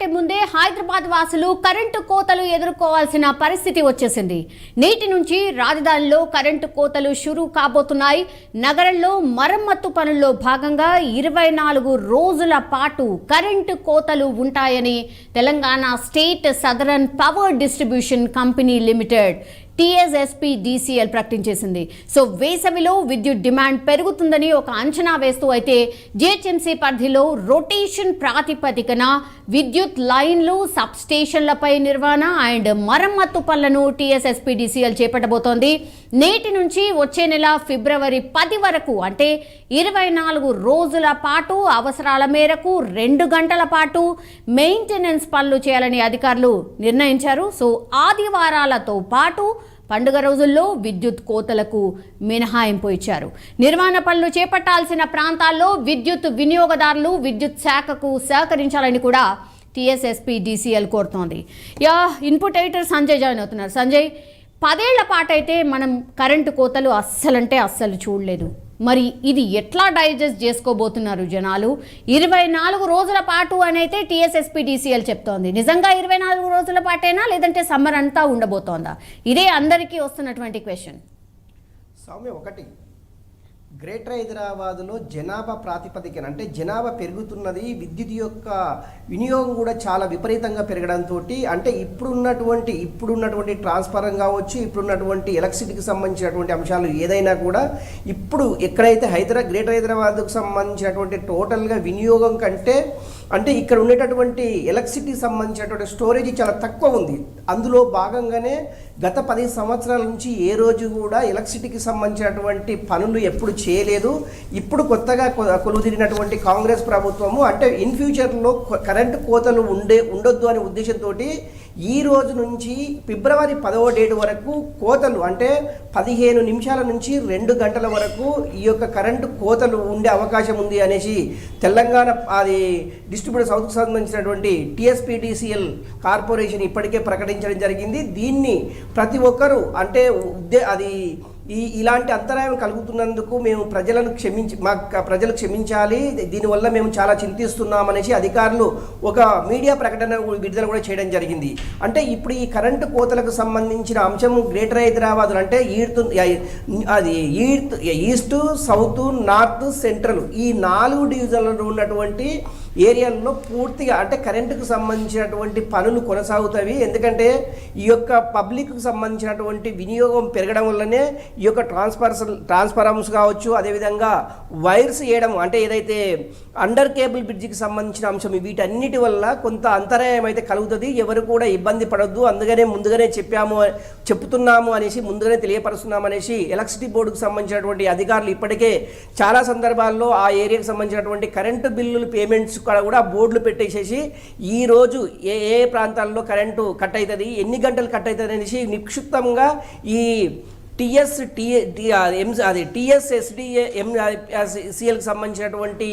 కంటే ముందే హైదరాబాద్ వాసులు కరెంటు కోతలు ఎదుర్కోవాల్సిన పరిస్థితి వచ్చేసింది. నేటి నుంచి రాజధానిలో కరెంటు కోతలు షురూ కాబోతున్నాయి. నగరంలో మరమ్మత్తు పనుల్లో భాగంగా ఇరవై నాలుగు రోజుల పాటు కరెంటు కోతలు ఉంటాయని Telangana state southern power distribution company limited TSSP DCL ప్రకటించేసింది. So వేసవిలో విద్యుత్ డిమాండ్ పెరుగుతుందని ఒక అంచనా వేస్తూ అయితే జిహెచ్ఎంసీ పరిధిలో రొటేషన్ ప్రాతిపదికన విద్యుత్ లైన్లు సబ్ స్టేషన్లపై నిర్వహణ అండ్ మరమ్మత్తు పనులను టీఎస్ఎస్పీడీసీఎల్ చేపట్టబోతోంది. నేటి నుంచి వచ్చే నెల ఫిబ్రవరి పది వరకు అంటే ఇరవై నాలుగు రోజుల పాటు అవసరాల మేరకు రెండు గంటల పాటు మెయింటెనెన్స్ పనులు చేయాలని అధికారులు నిర్ణయించారు. సో ఆదివారాలతో పాటు పండుగ రోజుల్లో విద్యుత్ కోతలకు మినహాయింపు ఇచ్చారు నిర్మాణ పనులు చేపట్టాల్సిన ప్రాంతాల్లో విద్యుత్ వినియోగదారులు విద్యుత్ శాఖకు సహకరించాలని కూడా టీఎస్ఎస్పీ డీసీఎల్ కోరుతోంది. Yeah input editor Sanjay join అవుతున్నారు. సంజయ్ పదేళ్ళ పాటైతే మనం కరెంటు కోతలు అస్సలంటే అస్సలు చూడలేదు. మరి ఇది ఎట్లా డైజెస్ట్ చేసుకోబోతున్నారు జనాలు? ఇరవై నాలుగు రోజుల పాటు అని అయితే చెప్తోంది. నిజంగా ఇరవై నాలుగు రోజుల పాటేనా? లేదంటే సమ్మర్ అంతా ఉండబోతోందా? ఇదే అందరికీ వస్తున్నటువంటి క్వశ్చన్. సౌమ్య ఒకటి. గ్రేటర్ హైదరాబాదులో జనాభా ప్రాతిపదికన అంటే జనాభా పెరుగుతున్నది విద్యుత్ యొక్క వినియోగం కూడా చాలా విపరీతంగా పెరగడంతో అంటే ఇప్పుడున్నటువంటి ఇప్పుడున్నటువంటి ట్రాన్స్ఫారం కావచ్చు ఇప్పుడున్నటువంటి ఎలక్ట్రిసిటీకి సంబంధించినటువంటి అంశాలు ఏదైనా కూడా ఇప్పుడు ఎక్కడైతే హైదరా గ్రేటర్ హైదరాబాద్కు సంబంధించినటువంటి టోటల్గా వినియోగం కంటే అంటే ఇక్కడ ఉండేటటువంటి ఎలక్ట్రిసిటీ సంబంధించినటువంటి స్టోరేజ్ చాలా తక్కువ ఉంది. అందులో భాగంగానే గత పది సంవత్సరాల నుంచి ఏ రోజు కూడా ఎలక్ట్రిసిటీకి సంబంధించినటువంటి పనులు ఎప్పుడు చేయలేదు. ఇప్పుడు కొత్తగా కొ- కాంగ్రెస్ ప్రభుత్వము అంటే ఇన్ ఫ్యూచర్లో కరెంటు కోతలు ఉండే ఉండొద్దు అనే ఉద్దేశంతో ఈ రోజు నుంచి ఫిబ్రవరి పదవ డేట్ వరకు కోతలు అంటే పదిహేను నిమిషాల నుంచి రెండు గంటల వరకు ఈ యొక్క కరెంటు కోతలు ఉండే అవకాశం ఉంది అనేసి తెలంగాణ అది డిస్ట్రిబ్యూటర్ సౌత్కి సంబంధించినటువంటి టీఎస్పిటిసిఎల్ కార్పొరేషన్ ఇప్పటికే ప్రకటించడం జరిగింది. దీన్ని ప్రతి ఒక్కరూ అంటే ఉద్దే అది ఈ ఇలాంటి అంతరాయం కలుగుతున్నందుకు మేము ప్రజలను క్షమించి మా ప్రజలు క్షమించాలి. దీనివల్ల మేము చాలా చింతిస్తున్నామనేసి అధికారులు ఒక మీడియా ప్రకటన విడుదల కూడా చేయడం జరిగింది. అంటే ఇప్పుడు ఈ కరెంటు కోతలకు సంబంధించిన అంశం గ్రేటర్ హైదరాబాద్ అంటే ఈర్త్ అది earth east south north central ఈ నాలుగు డివిజన్లలో ఉన్నటువంటి ఏరియాల్లో పూర్తిగా అంటే కరెంటుకు సంబంధించినటువంటి పనులు కొనసాగుతాయి. ఎందుకంటే ఈ యొక్క పబ్లిక్కు సంబంధించినటువంటి వినియోగం పెరగడం వల్లనే ఈ యొక్క ట్రాన్స్ఫర్స్ ట్రాన్స్ఫారమ్స్ కావచ్చు అదేవిధంగా వైర్స్ వేయడం అంటే ఏదైతే అండర్ కేబుల్ బ్రిడ్జికి సంబంధించిన అంశం వీటన్నిటి వల్ల కొంత అంతరాయం అయితే కలుగుతుంది. ఎవరు కూడా ఇబ్బంది పడద్దు. అందుకనే ముందుగానే చెప్పాము చెప్తున్నాము అనేసి ముందుగానే తెలియపరుస్తున్నాము అనేసి ఎలక్ట్రిసిటీ బోర్డుకు సంబంధించినటువంటి అధికారులు ఇప్పటికే చాలా సందర్భాల్లో ఆ ఏరియాకి సంబంధించినటువంటి కరెంటు బిల్లులు పేమెంట్స్ కాడ కూడా బోర్డులు పెట్టేసేసి ఈ రోజు ఏ ఏ ప్రాంతాల్లో కరెంటు కట్ అవుతుంది ఎన్ని గంటలు కట్ అవుతుంది అనేసి నిక్షిప్తంగా ఈ టిఎస్ టి ఎం అది టిఎస్ఎస్డిఏ ఎం సిఎల్కి సంబంధించినటువంటి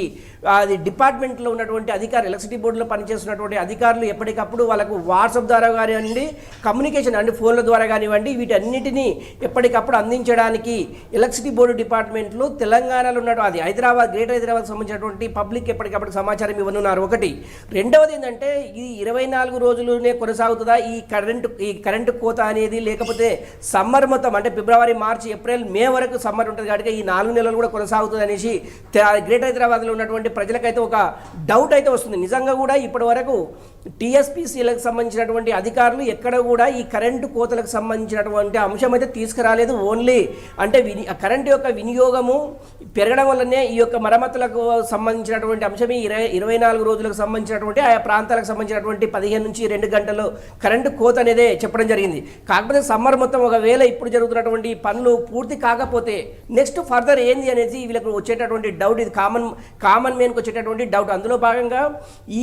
అది డిపార్ట్మెంట్లో ఉన్నటువంటి అధికారులు ఎలక్ట్రిసిటీ బోర్డులో పనిచేస్తున్నటువంటి అధికారులు ఎప్పటికప్పుడు వాళ్ళకు వాట్సాప్ ద్వారా కానివ్వండి కమ్యూనికేషన్ అంటే ఫోన్ల ద్వారా కానివ్వండి వీటన్నిటినీ ఎప్పటికప్పుడు అందించడానికి ఎలక్ట్రిసిటీ బోర్డు డిపార్ట్మెంట్లో తెలంగాణలో ఉన్న అది హైదరాబాద్ గ్రేటర్ హైదరాబాద్ సంబంధించినటువంటి పబ్లిక్ ఎప్పటికప్పుడు సమాచారం ఇవ్వనున్నారు. ఒకటి. రెండవది ఏంటంటే ఇది ఇరవై నాలుగు రోజులునే కొనసాగుతుందా? ఈ కరెంటు ఈ కరెంటు కోత అనేది లేకపోతే సమ్మర్ మొత్తం అంటే ఫిబ్రవరి మార్చి ఏప్రిల్ మే వరకు సమ్మర్ ఉంటుంది కాబట్టి ఈ నాలుగు నెలలు కూడా కొనసాగుతుంది అనేసి గ్రేటర్ హైదరాబాద్లో ఉన్నటువంటి ప్రజలకైతే ఒక డౌట్ అయితే వస్తుంది. నిజంగా కూడా ఇప్పటి వరకు టీఎస్పీసీలకు సంబంధించినటువంటి అధికారులు ఎక్కడ కూడా ఈ కరెంటు కోతలకు సంబంధించినటువంటి అంశం అయితే తీసుకురాలేదు. ఓన్లీ అంటే విని కరెంటు యొక్క వినియోగము పెరగడం వల్లనే ఈ యొక్క మరమ్మతులకు సంబంధించినటువంటి అంశం ఈ ఇరవై ఇరవై నాలుగు రోజులకు సంబంధించినటువంటి ఆయా ప్రాంతాలకు సంబంధించినటువంటి పదిహేను నుంచి రెండు గంటలు కరెంటు కోత అనేదే చెప్పడం జరిగింది. కాకపోతే సమ్మర్ మొత్తం ఒకవేళ ఇప్పుడు జరుగుతున్నటువంటి పనులు పూర్తి కాకపోతే నెక్స్ట్ ఫర్దర్ ఏంది అనేది వీళ్ళకు వచ్చేటటువంటి డౌట్ ఇది కామన్ కామన్ మ్యాన్కి వచ్చేటటువంటి డౌట్. అందులో భాగంగా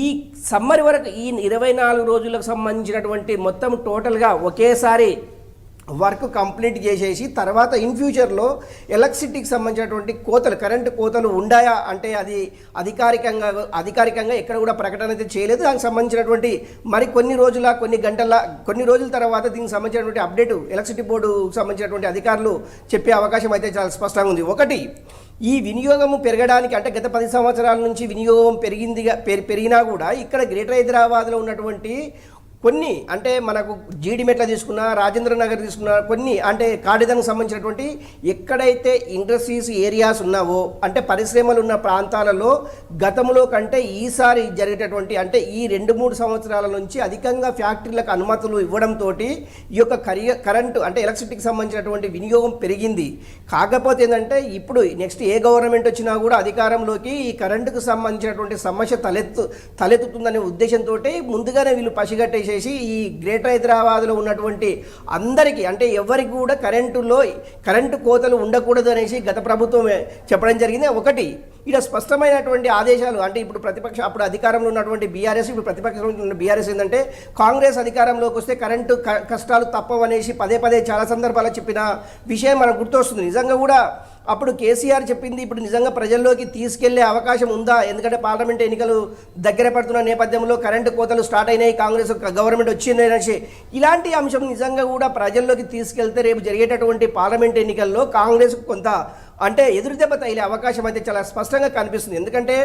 ఈ సమ్మర్ వరకు ఈ ఇరవై నాలుగు రోజులకు సంబంధించినటువంటి మొత్తం టోటల్గా ఒకేసారి వర్క్ కంప్లీట్ చేసేసి తర్వాత ఇన్ ఫ్యూచర్లో ఎలక్ట్రిసిటీకి సంబంధించినటువంటి కోతలు కరెంటు కోతలు ఉండాయా అంటే అది అధికారికంగా అధికారికంగా ఎక్కడ కూడా ప్రకటన అయితే చేయలేదు. దానికి సంబంధించినటువంటి మరి కొన్ని రోజుల కొన్ని గంటల కొన్ని రోజుల తర్వాత దీనికి సంబంధించినటువంటి అప్డేట్ ఎలక్ట్రిసిటీ బోర్డుకు సంబంధించినటువంటి అధికారులు చెప్పే అవకాశం అయితే చాలా స్పష్టంగా ఉంది. ఒకటి ఈ వినియోగము పెరగడానికి అంటే గత పది సంవత్సరాల నుంచి వినియోగం పెరిగిందిగా పెరి- పెరిగినా కూడా ఇక్కడ గ్రేటర్ హైదరాబాద్లో ఉన్నటువంటి కొన్ని అంటే మనకు జీడిమెట్ల తీసుకున్నా రాజేంద్ర నగర్ తీసుకున్నా కొన్ని అంటే కాడిదానికి సంబంధించినటువంటి ఎక్కడైతే ఇండస్ట్రీస్ ఏరియాస్ ఉన్నావో అంటే పరిశ్రమలు ఉన్న ప్రాంతాలలో గతంలో కంటే ఈసారి జరిగేటటువంటి అంటే ఈ రెండు మూడు సంవత్సరాల నుంచి అధికంగా ఫ్యాక్టరీలకు అనుమతులు ఇవ్వడంతో ఈ యొక్క కరియ కరెంటు అంటే ఎలక్ట్రిసిటీకి సంబంధించినటువంటి వినియోగం పెరిగింది. కాకపోతే ఏంటంటే ఇప్పుడు నెక్స్ట్ ఏ గవర్నమెంట్ వచ్చినా కూడా అధికారంలోకి ఈ కరెంటుకు సంబంధించినటువంటి సమస్య తలెత్తు తలెత్తుతుందనే ఉద్దేశంతో ముందుగానే వీళ్ళు చేసి ఈ గ్రేటర్ హైదరాబాద్లో ఉన్నటువంటి అందరికీ అంటే ఎవరికి కూడా కరెంటులో కరెంటు కోతలు ఉండకూడదు అనేసి గత ప్రభుత్వం చెప్పడం జరిగింది. ఒకటి ఇక్కడ స్పష్టమైనటువంటి ఆదేశాలు అంటే ఇప్పుడు ప్రతిపక్ష అప్పుడు అధికారంలో ఉన్నటువంటి బీఆర్ఎస్ ఇప్పుడు ప్రతిపక్షంలో ఉన్న బీఆర్ఎస్ ఏంటంటే కాంగ్రెస్ అధికారంలోకి వస్తే కరెంటు క- కష్టాలు తప్పవనేసి పదే పదే చాలా సందర్భాల్లో చెప్పిన విషయం మనకు గుర్తొస్తుంది. నిజంగా కూడా అప్పుడు కేసీఆర్ చెప్పింది ఇప్పుడు నిజంగా ప్రజల్లోకి తీసుకెళ్ళే అవకాశం ఉందా? ఎందుకంటే పార్లమెంట్ ఎన్నికలు దగ్గర పడుతున్న నేపథ్యంలో కరెంటు కోతలు స్టార్ట్ అయినాయి కాంగ్రెస్ గవర్నమెంట్ వచ్చింది అనేసి. ఇలాంటి అంశం నిజంగా కూడా ప్రజల్లోకి తీసుకెళ్తే రేపు జరిగేటటువంటి పార్లమెంట్ ఎన్నికల్లో కాంగ్రెస్ కొంత అంటే ఎదురుదెబ్బ తగిలే అవకాశం అయితే చాలా స్పష్టంగా కనిపిస్తుంది. ఎందుకంటే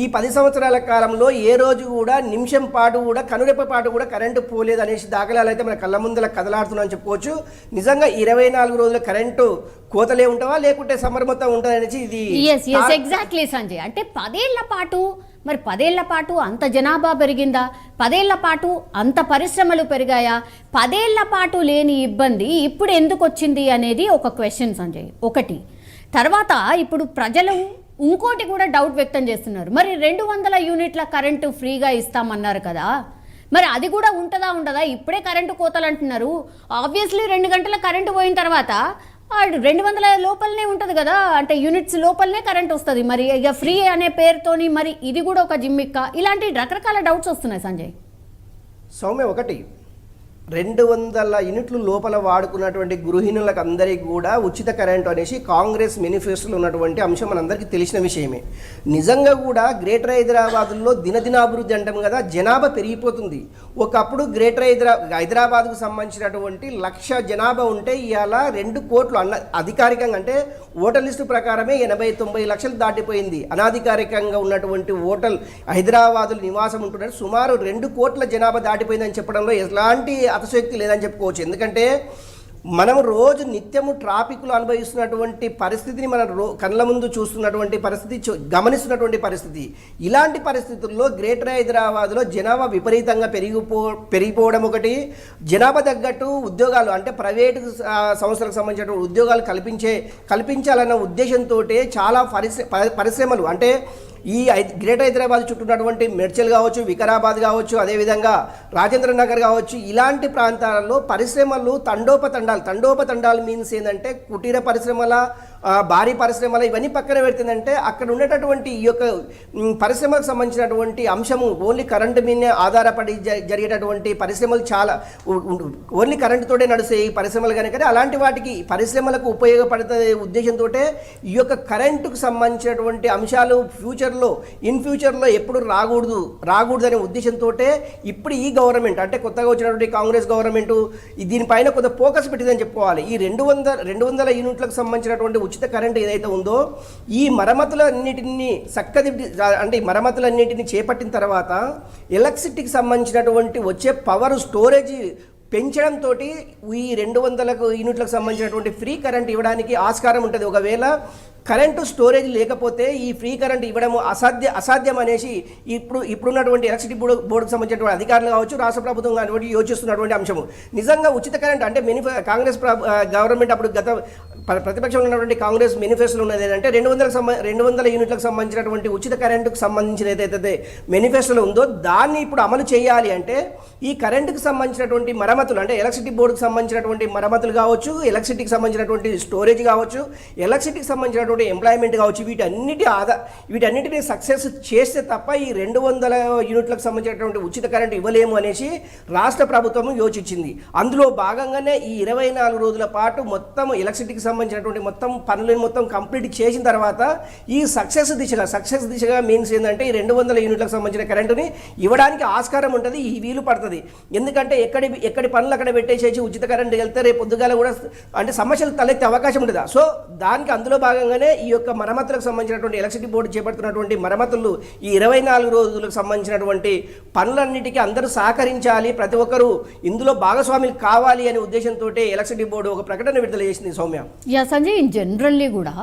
ఈ పది సంవత్సరాల కాలంలో ఏ రోజు కూడా నిమిషం పాటు కూడా కనురెప్ప పాటు కూడా కరెంటు పోలేదు అనేసి దాఖలాలు అయితే మన కళ్ళ ముందర కదలాడుతున్నాం చెప్పుకోవచ్చు. నిజంగా ఇరవై నాలుగు రోజుల కరెంటు కోతలే ఉంటావా? లేకుంటే సమ్మర్ మొత్తం ఉంటుంది అనేసి ఇది ఎగ్జాక్ట్లీ సంజయ్. అంటే పదేళ్ళ పాటు మరి పదేళ్ళ పాటు అంత జనాభా పెరిగిందా? పదేళ్ళ పాటు అంత పరిశ్రమలు పెరిగాయా? పదేళ్ళ పాటు లేని ఇబ్బంది ఇప్పుడు ఎందుకు వచ్చింది అనేది ఒక క్వశ్చన్ సంజయ్. ఒకటి తర్వాత ఇప్పుడు ప్రజలు ఇంకోటి కూడా డౌట్ వ్యక్తం చేస్తున్నారు. మరి రెండు వందల యూనిట్ల కరెంటు ఫ్రీగా ఇస్తామన్నారు కదా. మరి అది కూడా ఉంటుందా ఉండదా? ఇప్పుడే కరెంటు కోతలు అంటున్నారు. ఆబ్వియస్లీ రెండు గంటల కరెంటు పోయిన తర్వాత రెండు వందల లోపలనే ఉంటుంది కదా. అంటే యూనిట్స్ లోపలనే కరెంట్ వస్తుంది. మరి ఇక ఫ్రీ అనే పేరుతోని మరి ఇది కూడా ఒక జిమ్మిక్క? ఇలాంటి రకరకాల డౌట్స్ వస్తున్నాయి సంజయ్. సౌమ్య ఒకటి. రెండు వందల యూనిట్లు లోపల వాడుకున్నటువంటి గృహిణులకు అందరికీ కూడా ఉచిత కరెంటు అనేసి కాంగ్రెస్ మేనిఫెస్టోలో ఉన్నటువంటి అంశం మనందరికీ తెలిసిన విషయమే. నిజంగా కూడా గ్రేటర్ హైదరాబాద్లో దినదినాభివృద్ధి అంటాం కదా జనాభా పెరిగిపోతుంది. ఒకప్పుడు గ్రేటర్ హైదరా హైదరాబాద్కు సంబంధించినటువంటి లక్ష జనాభా ఉంటే ఇవాళ రెండు కోట్లు అన్న అధికారికంగా అంటే ఓటర్ లిస్టు ప్రకారమే ఎనభై తొంభై లక్షలు దాటిపోయింది. అనాధికారికంగా ఉన్నటువంటి ఓటల్ హైదరాబాదులు నివాసం ఉంటున్నారు సుమారు రెండు కోట్ల జనాభా దాటిపోయిందని చెప్పడంలో ఎలాంటి అతిశక్తి లేదని చెప్పుకోవచ్చు. ఎందుకంటే మనం రోజు నిత్యము ట్రాఫిక్లో అనుభవిస్తున్నటువంటి పరిస్థితిని మనం రో కళ్ళ ముందు చూస్తున్నటువంటి పరిస్థితి చూ- గమనిస్తున్నటువంటి పరిస్థితి. ఇలాంటి పరిస్థితుల్లో గ్రేటర్ హైదరాబాద్లో జనాభా విపరీతంగా పెరిగిపో పెరిగిపోవడం ఒకటి. జనాభా తగ్గట్టు ఉద్యోగాలు అంటే ప్రైవేటు సంస్థలకు సంబంధించిన ఉద్యోగాలు కల్పించే కల్పించాలన్న ఉద్దేశంతో చాలా పరిశ్ర పరిశ్రమలు అంటే ఈ గ్రేటర్ హైదరాబాద్ చుట్టూ ఉన్నటువంటి మెడ్చల్ కావచ్చు వికారాబాద్ కావచ్చు అదేవిధంగా రాజేంద్ర నగర్ కావచ్చు ఇలాంటి ప్రాంతాలలో పరిశ్రమలు తండోపతండాలు. తండోపతండాలు మీన్స్ ఏంటంటే కుటీర పరిశ్రమల భారీ పరిశ్రమలు ఇవన్నీ పక్కన పెడుతుందంటే అక్కడ ఉండేటటువంటి ఈ యొక్క పరిశ్రమకు పరిశ్రమలకు సంబంధించినటువంటి అంశము ఓన్లీ కరెంటు మీదనే ఆధారపడి జరిగేటటువంటి పరిశ్రమలు చాలా ఓన్లీ కరెంటుతోటే నడుస్తాయి ఈ పరిశ్రమలు కనుక అలాంటి వాటికి పరిశ్రమలకు ఉపయోగపడుతుంది ఉద్దేశంతో ఈ యొక్క కరెంటుకు సంబంధించినటువంటి అంశాలు ఫ్యూచర్లో ఇన్ ఫ్యూచర్లో ఎప్పుడు రాకూడదు రాకూడదు అనే ఉద్దేశంతో ఇప్పుడు ఈ గవర్నమెంట్ అంటే కొత్తగా వచ్చినటువంటి కాంగ్రెస్ గవర్నమెంట్ దీనిపైన కొంత ఫోకస్ పెట్టిందని చెప్పుకోవాలి. ఈ రెండు వందల రెండు వందల యూనిట్లకు సంబంధించినటువంటి ఉచిత కరెంట్ ఏదైతే ఉందో ఈ మరమ్మతులన్నిటిని చక్కదిద్ది అంటే ఈ మరమ్మతులన్నిటిని చేపట్టిన తర్వాత ఎలక్ట్రిసిటీకి సంబంధించినటువంటి వచ్చే పవర్ స్టోరేజ్ పెంచడంతో ఈ రెండు వందలకు యూనిట్లకు సంబంధించినటువంటి ఫ్రీ కరెంట్ ఇవ్వడానికి ఆస్కారం ఉంటుంది. ఒకవేళ కరెంటు స్టోరేజ్ లేకపోతే ఈ ఫ్రీ కరెంట్ ఇవ్వడం అసాధ్య అసాధ్యం అనేసి ఇప్పుడు ఇప్పుడున్నటువంటి ఎలక్ట్రిసిటీ బోర్డు బోర్డుకు సంబంధించినటువంటి అధికారులు కావచ్చు రాష్ట్ర ప్రభుత్వం కానివ్వండి యోచిస్తున్నటువంటి అంశము. నిజంగా ఉచిత కరెంట్ అంటే మెనిఫ కాంగ్రెస్ ప్రభు- గవర్నమెంట్ అప్పుడు గత ప్రతిపక్షంలో ఉన్నటువంటి కాంగ్రెస్ మేనిఫెస్టోలో ఉన్నది ఏంటంటే రెండు వందలకు సంబంధ రెండు వందల యూనిట్లకు సంబంధించినటువంటి ఉచిత కరెంటుకు సంబంధించిన ఏదైతే మేనిఫెస్టోలో ఉందో దాన్ని ఇప్పుడు అమలు చేయాలి అంటే ఈ కరెంటుకు సంబంధించినటువంటి మరమ్మతులు అంటే ఎలక్ట్రిసిటీ బోర్డుకు సంబంధించినటువంటి మరమ్మతులు కావచ్చు ఎలక్ట్రిసిటీకి సంబంధించినటువంటి స్టోరేజ్ కావచ్చు ఎలక్ట్రిసిటీకి సంబంధించినటువంటి ఎంప్లాయ్మెంట్ కావచ్చు వీటన్నిటి ఆదా వీటన్నిటిని సక్సెస్ చేస్తే తప్ప ఈ రెండు వందల యూనిట్లకు సంబంధించినటువంటి ఉచిత కరెంటు ఇవ్వలేము అనేసి రాష్ట్ర ప్రభుత్వం యోచించింది. అందులో భాగంగానే ఈ ఇరవై నాలుగు రోజుల పాటు మొత్తం ఎలక్ట్రిసిటీకి సంబంధించినటువంటి మొత్తం పనులను మొత్తం కంప్లీట్ చేసిన తర్వాత ఈ సక్సెస్ దిశగా సక్సెస్ దిశగా మీన్స్ ఏంటంటే ఈ రెండు వందల యూనిట్లకు సంబంధించిన కరెంటుని ఇవ్వడానికి ఆస్కారం ఉంటుంది ఈ వీలు పడుతుంది. ఎందుకంటే ఎక్కడి ఎక్కడి పనులు అక్కడ పెట్టేసేసి ఉచిత కరెంట్ వెళ్తే రేపు పొద్దుగాల కూడా అంటే సమస్యలు తలెత్తే అవకాశం ఉంటుంది సో దానికి అందులో భాగంగానే ఈ యొక్క మరమ్మతులకు సంబంధించినటువంటి ఎలక్ట్రిసిటీ బోర్డు చేపడుతున్నటువంటి మరమ్మతులు ఈ ఇరవై నాలుగు రోజులకు సంబంధించినటువంటి పనులన్నిటికీ అందరూ సహకరించాలి. ప్రతి ఒక్కరూ ఇందులో భాగస్వాములు కావాలి అనే ఉద్దేశంతో ఎలక్ట్రిసిటీ బోర్డు ఒక ప్రకటన విడుదల చేసింది Soumya. Yeah Sanjay in generally కూడా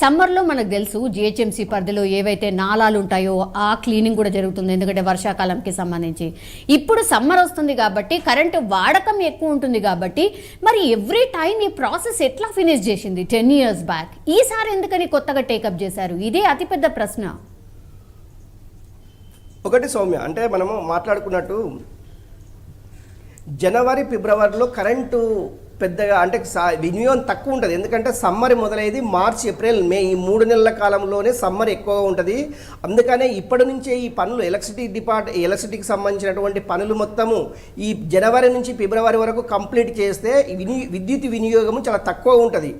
సమ్మర్లో మనకు తెలుసు జిహెచ్ఎంసీ పరిధిలో ఏవైతే నాలాలు ఉంటాయో ఆ క్లీనింగ్ కూడా జరుగుతుంది ఎందుకంటే వర్షాకాలంకి సంబంధించి. ఇప్పుడు సమ్మర్ వస్తుంది కాబట్టి కరెంటు వాడకం ఎక్కువ ఉంటుంది కాబట్టి మరి ఎవ్రీ టైం ఈ ప్రాసెస్ ఎట్లా ఫినిష్ చేసింది టెన్ ఇయర్స్ బ్యాక్ ఈసారి ఎందుకని కొత్తగా టేకప్ చేశారు? ఇదే అతిపెద్ద ప్రశ్న. ఒకటి సౌమ్య అంటే మనము మాట్లాడుకున్నట్టు జనవరి ఫిబ్రవరిలో కరెంటు పెద్దగా అంటే వినియోగం తక్కువ ఉంటుంది. ఎందుకంటే సమ్మర్ మొదలైంది మార్చ్ ఏప్రిల్ మే. ఈ మూడు నెలల కాలంలోనే సమ్మర్ ఎక్కువగా ఉంటుంది. అందుకనే ఇప్పటి నుంచే ఈ పనులు ఎలక్ట్రిసిటీ డిపార్ట్ ఎలక్ట్రిసిటీకి సంబంధించినటువంటి పనులు మొత్తము ఈ జనవరి నుంచి ఫిబ్రవరి వరకు కంప్లీట్ చేస్తే ఈ విని విద్యుత్ వినియోగము చాలా తక్కువ ఉంటుంది.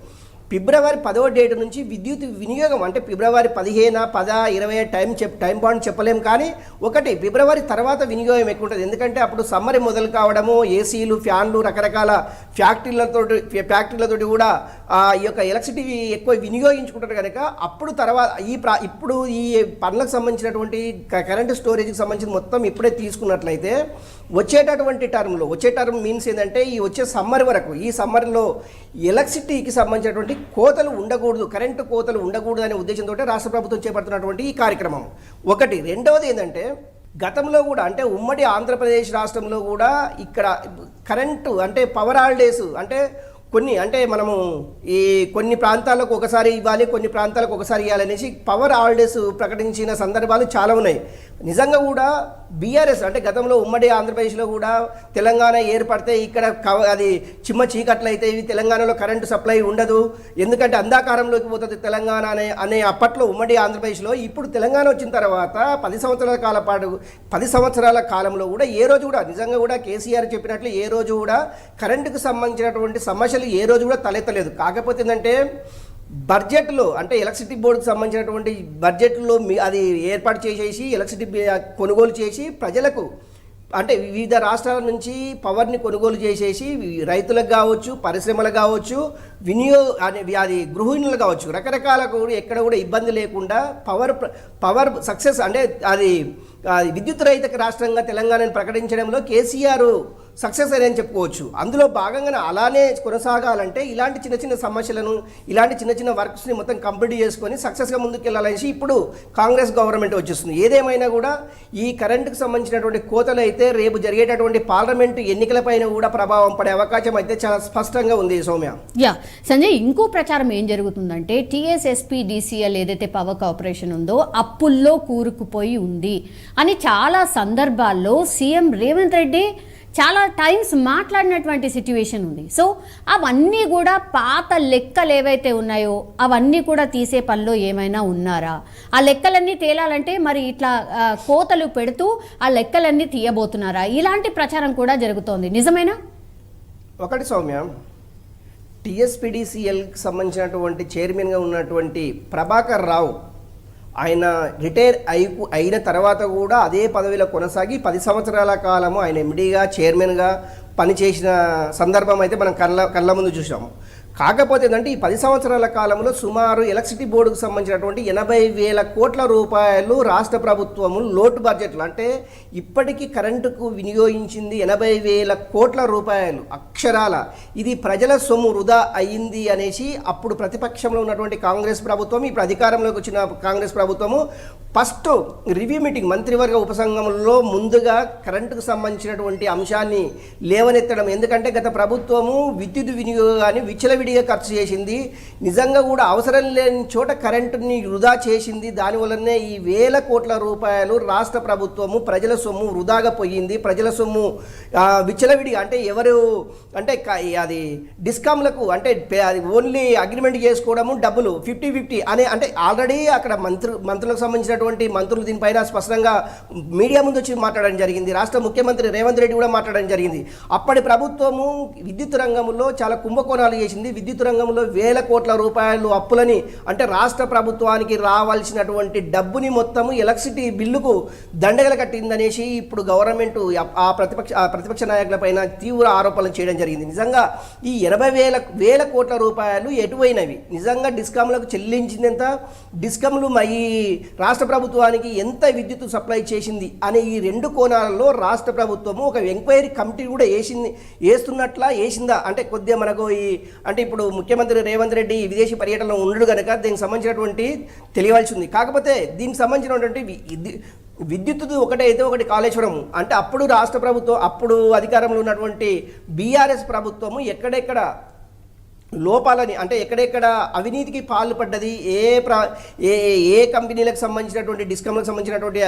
ఫిబ్రవరి పదవ డేట్ నుంచి విద్యుత్ వినియోగం అంటే ఫిబ్రవరి పదిహేను పద ఇరవై టైం చెప్ టైం బాండ్ చెప్పలేము కానీ ఒకటి ఫిబ్రవరి తర్వాత వినియోగం ఎక్కువ ఉంటుంది. ఎందుకంటే అప్పుడు సమ్మర్ మొదలు కావడము ఏసీలు ఫ్యాన్లు రకరకాల ఫ్యాక్టరీలతో ఫ్యాక్టరీలతోటి కూడా ఆ, ఈ యొక్క ఎలక్ట్రిసిటీ ఎక్కువ వినియోగించుకుంటారు కనుక అప్పుడు తర్వాత ఈ ప్రా ఇప్పుడు ఈ పనులకు సంబంధించినటువంటి కరెంటు స్టోరేజ్కి సంబంధించిన మొత్తం ఇప్పుడే తీసుకున్నట్లయితే వచ్చేటటువంటి టర్మ్లో వచ్చే టర్మ్ మీన్స్ ఏంటంటే ఈ వచ్చే సమ్మర్ వరకు ఈ సమ్మర్లో ఎలక్ట్రిసిటీకి సంబంధించినటువంటి కోతలు ఉండకూడదు కరెంటు కోతలు ఉండకూడదు అనే ఉద్దేశంతో రాష్ట్ర ప్రభుత్వం చేపడుతున్నటువంటి ఈ కార్యక్రమం. ఒకటి రెండవది ఏంటంటే గతంలో కూడా అంటే ఉమ్మడి ఆంధ్రప్రదేశ్ రాష్ట్రంలో కూడా ఇక్కడ కరెంటు అంటే పవర్ హాలిడేస్ అంటే కొన్ని అంటే మనము ఈ కొన్ని ప్రాంతాలకు ఒకసారి ఇవ్వాలి కొన్ని ప్రాంతాలకు ఒకసారి ఇవ్వాలనేసి పవర్ హాలిడేస్ ప్రకటించిన సందర్భాలు చాలా ఉన్నాయి. నిజంగా కూడా బీఆర్ఎస్ అంటే గతంలో ఉమ్మడి ఆంధ్రప్రదేశ్లో కూడా తెలంగాణ ఏర్పడితే ఇక్కడ కవ అది చిమ్మ చీకట్లు అయితే ఇవి తెలంగాణలో కరెంటు సప్లై ఉండదు. ఎందుకంటే అంధాకారంలోకి పోతుంది తెలంగాణ అనే అనే అప్పట్లో ఉమ్మడి ఆంధ్రప్రదేశ్లో. ఇప్పుడు తెలంగాణ వచ్చిన తర్వాత పది సంవత్సరాల కాల పాటు పది సంవత్సరాల కాలంలో కూడా ఏ రోజు కూడా నిజంగా కూడా కేసీఆర్ చెప్పినట్లు ఏ రోజు కూడా కరెంటుకు సంబంధించినటువంటి సమస్యలు ఏ రోజు కూడా తలెత్తలేదు. కాకపోతే ఏంటంటే బడ్జెట్లో అంటే ఎలక్ట్రిసిటీ బోర్డుకి సంబంధించినటువంటి బడ్జెట్లో మీ- అది ఏర్పాటు చేసేసి ఎలక్ట్రిసిటీ కొనుగోలు చేసి ప్రజలకు అంటే వివిధ రాష్ట్రాల నుంచి పవర్ని కొనుగోలు చేసేసి రైతులకు కావచ్చు పరిశ్రమలకు కావచ్చు వినియోగ అది గృహిణులు కావచ్చు రకరకాల కూడా ఎక్కడ కూడా ఇబ్బంది లేకుండా పవర్ పవర్ సక్సెస్ అంటే అది విద్యుత్ రహిత రాష్ట్రంగా తెలంగాణను ప్రకటించడంలో కేసీఆర్ సక్సెస్ అని చెప్పుకోవచ్చు. అందులో భాగంగా అలానే కొనసాగాలంటే ఇలాంటి చిన్న చిన్న సమస్యలను ఇలాంటి చిన్న చిన్న వర్క్స్ని మొత్తం కంప్లీట్ చేసుకొని సక్సెస్గా ముందుకెళ్ళాలనేసి ఇప్పుడు కాంగ్రెస్ గవర్నమెంట్ వచ్చేస్తుంది. ఏదేమైనా కూడా ఈ కరెంటుకు సంబంధించినటువంటి కోతలు అయితే రేపు జరిగేటటువంటి పార్లమెంటు ఎన్నికలపైన కూడా ప్రభావం పడే అవకాశం అయితే చాలా స్పష్టంగా ఉంది సౌమ్య. యా సంజయ్ ఇంకో ప్రచారం ఏం జరుగుతుందంటే టీఎస్ఎస్పీ డీసీఎల్ ఏదైతే పవర్ కార్పొరేషన్ ఉందో అప్పుల్లో కూరుకుపోయి ఉంది. అని చాలా సందర్భాల్లో సీఎం రేవంత్ రెడ్డి చాలా టైమ్స్ మాట్లాడినటువంటి సిట్యువేషన్ ఉంది. సో అవన్నీ కూడా పాత లెక్కలు ఏవైతే ఉన్నాయో అవన్నీ కూడా తీసే పనిలో ఏమైనా ఉన్నారా? ఆ లెక్కలన్నీ తేలాలంటే మరి ఇట్లా కోతలు పెడుతూ ఆ లెక్కలన్నీ తీయబోతున్నారా? ఇలాంటి ప్రచారం కూడా జరుగుతోంది. నిజమేనా? ఒకటి సౌమ్య టిఎస్పిడిసిఎల్కి సంబంధించినటువంటి చైర్మన్గా ఉన్నటువంటి ప్రభాకర్ రావు ఆయన రిటైర్ అయి అయిన తర్వాత కూడా అదే పదవిలో కొనసాగి పది సంవత్సరాల కాలము ఆయన ఎండీగా చైర్మన్గా పనిచేసిన సందర్భం అయితే మనం కళ్ళ కళ్ళ ముందు చూసాము. కాకపోతే ఏంటంటే ఈ పది సంవత్సరాల కాలంలో సుమారు ఎలక్ట్రిసిటీ బోర్డుకు సంబంధించినటువంటి ఎనభై వేల కోట్ల రూపాయలు రాష్ట్ర ప్రభుత్వము లోటు బడ్జెట్లు అంటే ఇప్పటికీ కరెంటుకు వినియోగించింది ఎనభై వేల కోట్ల రూపాయలు అక్షరాల. ఇది ప్రజల సొమ్ము వృధా అయ్యింది అనేసి అప్పుడు ప్రతిపక్షంలో ఉన్నటువంటి కాంగ్రెస్ ప్రభుత్వం ఇప్పుడు అధికారంలోకి వచ్చిన కాంగ్రెస్ ప్రభుత్వము ఫస్ట్ రివ్యూ మీటింగ్ మంత్రివర్గ ఉపసంఘంలో ముందుగా కరెంటుకు సంబంధించినటువంటి అంశాన్ని లేవనెత్తడం. ఎందుకంటే గత ప్రభుత్వము విద్యుత్ వినియోగాన్ని విచ్చలవిడిగా ఖర్చు చేసింది. నిజంగా కూడా అవసరం లేని చోట కరెంటుని వృధా చేసింది. దానివల్లనే ఈ వేల కోట్ల రూపాయలు రాష్ట్ర ప్రభుత్వము ప్రజల సొమ్ము వృధాగా పోయింది. ప్రజల సొమ్ము విచ్చలవిడిగా అంటే ఎవరు అంటే అది డిస్కామ్లకు అంటే అది ఓన్లీ అగ్రిమెంట్ చేసుకోవడము డబ్బులు ఫిఫ్టీ ఫిఫ్టీ అనే అంటే ఆల్రెడీ అక్కడ మంత్రు మంత్రులకు సంబంధించినటువంటి మంత్రులు దీనిపైన స్పష్టంగా మీడియా ముందు వచ్చి మాట్లాడడం జరిగింది. రాష్ట్ర ముఖ్యమంత్రి రేవంత్ రెడ్డి కూడా మాట్లాడడం జరిగింది. అప్పటి ప్రభుత్వము విద్యుత్ రంగంలో చాలా కుంభకోణాలు చేసింది. విద్యుత్ రంగంలో వేల కోట్ల రూపాయలు అప్పులని అంటే రాష్ట్ర ప్రభుత్వానికి రావాల్సినటువంటి డబ్బుని మొత్తము ఎలక్ట్రిసిటీ బిల్లుకు దండగలు కట్టిందనేసి ఇప్పుడు గవర్నమెంట్ ఆ ప్రతిపక్ష ప్రతిపక్ష నాయకులపైన తీవ్ర ఆరోపణలు చేయడం జరిగింది. నిజంగా ఈ ఎనభై వేల వేల కోట్ల రూపాయలు ఎటువైనవి? నిజంగా డిస్కామ్లకు చెల్లించిందెంత డిస్కమ్లు మా ఈ రాష్ట్ర ప్రభుత్వానికి ఎంత విద్యుత్ సప్లై చేసింది అనే ఈ రెండు కోణాలలో రాష్ట్ర ప్రభుత్వము ఒక ఎంక్వైరీ కమిటీ కూడా వేసింది వేస్తున్నట్లా వేసిందా? అంటే కొద్దిగా మనకు ఈ అంటే ఇప్పుడు ముఖ్యమంత్రి రేవంత్ రెడ్డి విదేశీ పర్యటనలో ఉండడు కనుక దీనికి సంబంధించినటువంటి తెలియవలసి ఉంది. కాకపోతే దీనికి సంబంధించినటువంటి విద్యుత్ ఒకటే అయితే ఒకటి కాళేశ్వరం అంటే అప్పుడు రాష్ట్ర ప్రభుత్వం అప్పుడు అధికారంలో ఉన్నటువంటి బీఆర్ఎస్ ప్రభుత్వము ఎక్కడెక్కడ లోపాలని అంటే ఎక్కడెక్కడ అవినీతికి పాల్పడ్డది ఏ ప్రా ఏ ఏ కంపెనీలకు సంబంధించినటువంటి డిస్కంలకు సంబంధించినటువంటి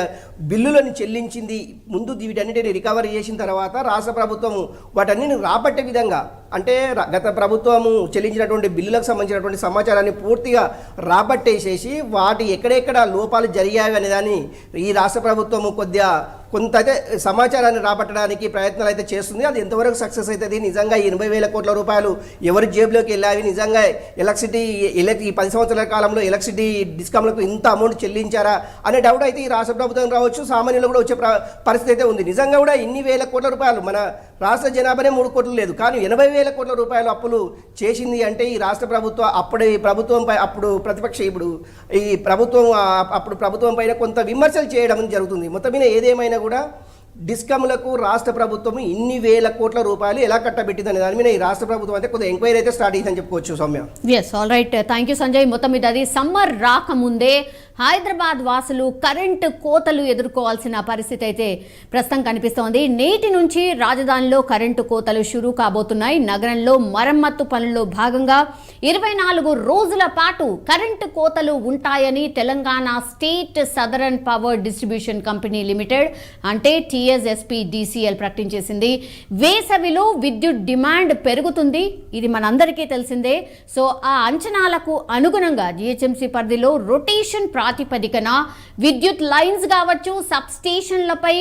బిల్లులను చెల్లించింది ముందు వీటన్నిటిని రికవరీ చేసిన తర్వాత రాష్ట్ర ప్రభుత్వము వాటన్నిటిని రాబట్టే విధంగా అంటే గత ప్రభుత్వము చెల్లించినటువంటి బిల్లులకు సంబంధించినటువంటి సమాచారాన్ని పూర్తిగా రాబట్టేసేసి వాటి ఎక్కడెక్కడ లోపాలు జరిగాయి అనే దాన్ని ఈ రాష్ట్ర ప్రభుత్వము కొద్దిగా కొంత అయితే సమాచారాన్ని రాబట్టడానికి ప్రయత్నాలు అయితే చేస్తుంది. అది ఎంతవరకు సక్సెస్ అవుతుంది నిజంగా ఎనభై వేల కోట్ల రూపాయలు ఎవరి జేబులోకి వెళ్ళావి నిజంగా ఎలక్ట్రిసిటీ ఎలక్ట్రి ఈ పది సంవత్సరాల కాలంలో ఎలక్ట్రిసిటీ డిస్కామ్లకు ఇంత అమౌంట్ చెల్లించారా? అనే డౌట్ అయితే ఈ రాష్ట్ర ప్రభుత్వం రావచ్చు. సామాన్యులు కూడా వచ్చే పరిస్థితి అయితే ఉంది. నిజంగా కూడా ఇన్ని వేల కోట్ల రూపాయలు మన రాష్ట్ర జనాభానే మూడు కోట్లు లేదు. కానీ ఎనభై వేల కోట్ల రూపాయలు అప్పులు చేసింది అంటే ఈ రాష్ట్ర ప్రభుత్వం అప్పుడు ప్రభుత్వంపై అప్పుడు ప్రతిపక్ష ఇప్పుడు ఈ ప్రభుత్వం అప్పుడు ప్రభుత్వం పైన కొంత విమర్శలు చేయడం జరుగుతుంది. మొత్తం మీద ఏదేమైనా కూడా డిస్కమ్లకు రాష్ట్ర ప్రభుత్వం ఇన్ని వేల కోట్ల రూపాయలు ఎలా కట్టబెట్టింది అనే దాని మీద ఈ రాష్ట్ర ప్రభుత్వం అయితే కొంత ఎంక్వైరీ అయితే స్టార్ట్ అయ్యిందని చెప్పుకోవచ్చు Soumya. Yes all right thank you Sanjay మొత్తం మీద అది సమ్మర్ రాకముందే హైదరాబాద్ వాసులు కరెంటు కోతలు ఎదుర్కోవాల్సిన పరిస్థితి అయితే ప్రస్తుతం కనిపిస్తోంది. నేటి నుంచి రాజధానిలో కరెంటు కోతలు షురూ కాబోతున్నాయి. నగరంలో మరమ్మత్తు పనుల్లో భాగంగా ఇరవై నాలుగు రోజుల పాటు కరెంటు కోతలు ఉంటాయని Telangana state southern power distribution company limited అంటే టీఎస్ఎస్పీ డిసిఎల్ ప్రకటించేసింది. వేసవిలో విద్యుత్ డిమాండ్ పెరుగుతుంది. ఇది మనందరికీ తెలిసిందే. సో ఆ అంచనాలకు అనుగుణంగా జిహెచ్ఎంసీ పరిధిలో రొటేషన్ ప్రాతిపదికన విద్యుత్ లైన్స్ కావచ్చు సబ్ స్టేషన్లపై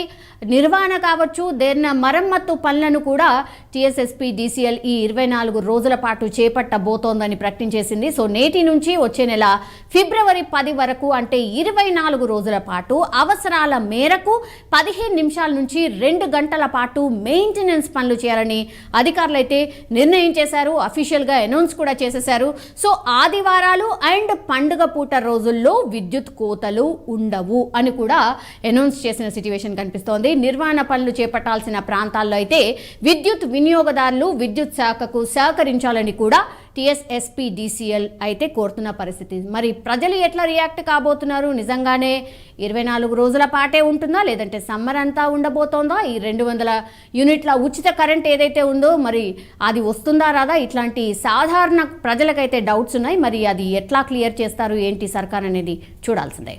నిర్వహణ కావచ్చు దేన్న మరమ్మత్తు పనులను కూడా టీఎస్ఎస్పీ డీసీఎల్ ఈ ఇరవై నాలుగు రోజుల పాటు చేపట్టబోతోందని ప్రకటించేసింది సో నేటి నుంచి వచ్చే నెల ఫిబ్రవరి పది వరకు అంటే ఇరవై నాలుగు రోజుల పాటు అవసరాల మేరకు పదిహేను నిమిషాల నుంచి రెండు గంటల పాటు మెయింటెనెన్స్ పనులు చేయాలని అధికారులు అయితే నిర్ణయం చేశారు. అఫీషియల్గా అనౌన్స్ కూడా చేసేశారు. సో ఆదివారాలు అండ్ పండుగ పూట రోజుల్లో విద్యుత్ విద్యుత్ కోతలు ఉండవు అని కూడా అనౌన్స్ చేసిన సిచ్యువేషన్ కనిపిస్తోంది. నిర్వహణ పనులు చేపట్టాల్సిన ప్రాంతాల్లో అయితే విద్యుత్ వినియోగదారులు విద్యుత్ శాఖకు సహకరించాలని కూడా టీఎస్ఎస్పిడిసిఎల్ అయితే కోరుతున్న పరిస్థితి. మరి ప్రజలు ఎట్లా రియాక్ట్ కాబోతున్నారు? నిజంగానే ఇరవై నాలుగు రోజుల పాటే ఉంటుందా? లేదంటే సమ్మర్ అంతా ఉండబోతోందా? ఈ రెండు వందల యూనిట్ల ఉచిత కరెంట్ ఏదైతే ఉందో మరి అది వస్తుందా రాదా? ఇట్లాంటి సాధారణ ప్రజలకైతే డౌట్స్ ఉన్నాయి. మరి అది ఎట్లా క్లియర్ చేస్తారు? ఏంటి సర్కార్ అనేది చూడాల్సిందే.